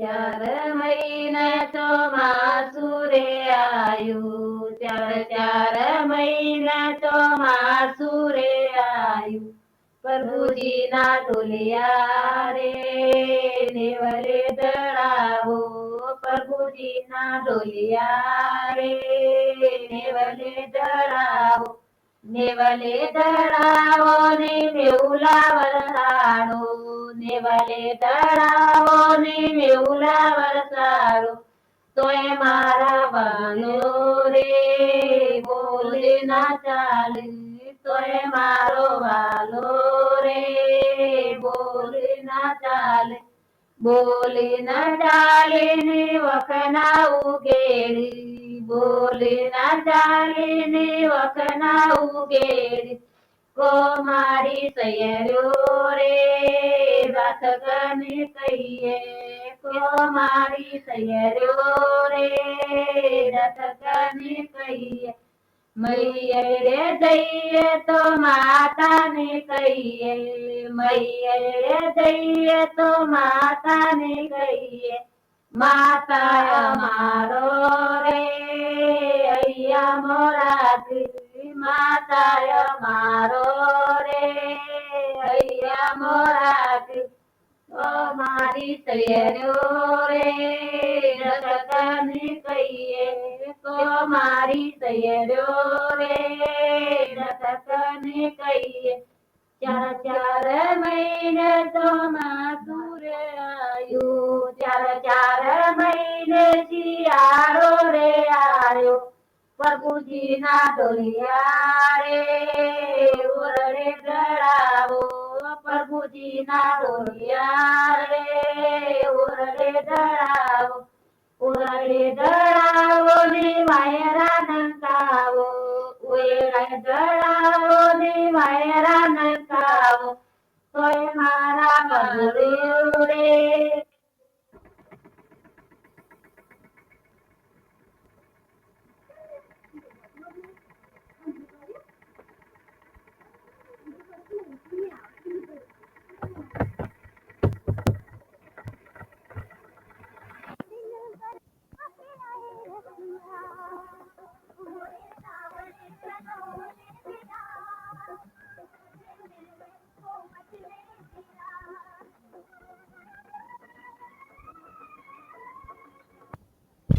ચાર મહિના ચોમાસું રે આયુ. ચાર ચાર મહિના ચોમાસું રે આયુ. પ્રભુજીના ઢોલિયા રે નેવરે દળાવો પ્રભુજીના ઢોલિયા રે નેવરે દળાવો નેવલે દળાવો ને મેઉલા વરસાડો નેવલે દળાવો ને મેઉલા વરસાડો તોય મારા વાલો રે બોલે ના ચાલે તોય મારો વાલો રે બોલે ના ચાલે બોલે ના ચાલે ને વખના ઉગેડી બોલે ના ચાલે ને વખના ઉગેરી. કોમારી સૈયરો રે, વાત કને કહીએ. કોમારી સૈયરો રે, વાત કને કહીએ. મૈયરે દઈએ તો માતાને કહીએ. મૈયરે દઈએ તો માતાને કહીએ. માતા મારો મારો રે અહીંયા મોરાથી ઓ મારી સૈયરો રે રતને કહીએ તો મારી સૈયરો રે રતને કહીએ ચાર ચાર મહિને તો માસુર આયુ ચાર ચાર મહિને શિયાળો રે આયો પ્રભુજીના ઢોલિયા રે ઓરડે ડળાવો પ્રભુજીના ઢોલિયા રે ઓરડે ડળાવો ઓરડે ડળાવો ને વાયરા નંકાવો. ઓરડે ડળાવો ને વાયરા નંકાવો. તોય મારા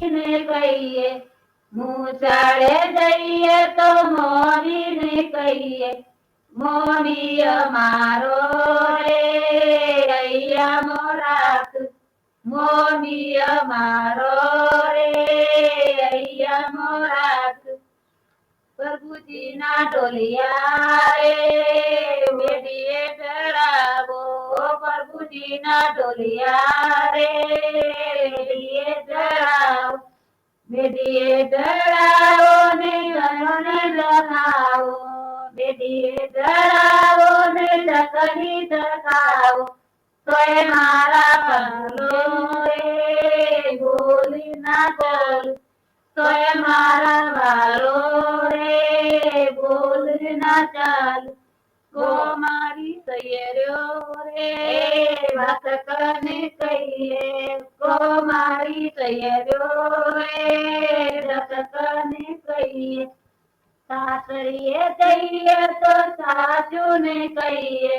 ને કહીએ મૂછાળે જઈએ તો મોરીને કહીએ મોરી અમારો રે અહીંયા મોરાત મોરી અમારો રે અહીંયા મોરાત પ્રભુજીના ઢોલિયા રે મેડીએ ડરાવો પ્રભુજીના ઢોલિયા રે ડરાવો બેટીએ ડરાવો ને ગણને લગાવો બેટીએ ડરાવો ને ડકરી ડકાવો તોય મારા પગલો રે બોલી ના બોલ વાત કહીએ, કો મારી સૈયરો રે વાત કને કહીએ. સાસરીએ જઈએ તો સાચું ને કહીએ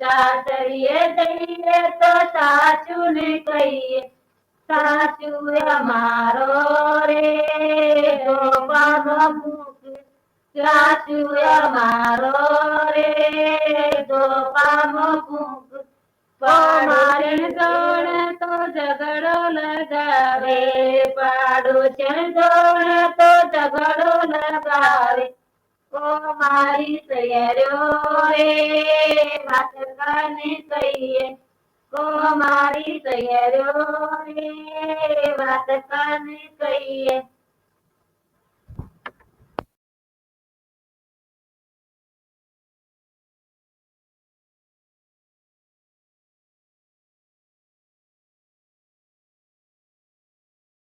સાસરીએ જઈએ તો સાચું ને કહીએ. સાચું અમારો રે ગોપાનો સાચું અમારો રે ગોપાનો મુખ. મારે જોણ તો ઝઘડો લગાવે. પાડોશી જોણ તો ઝઘડો લગાવે. ઓ મારી સૈયરો રે વાત કને કહીએ? કો મારી સૈયરો રે કહીએ?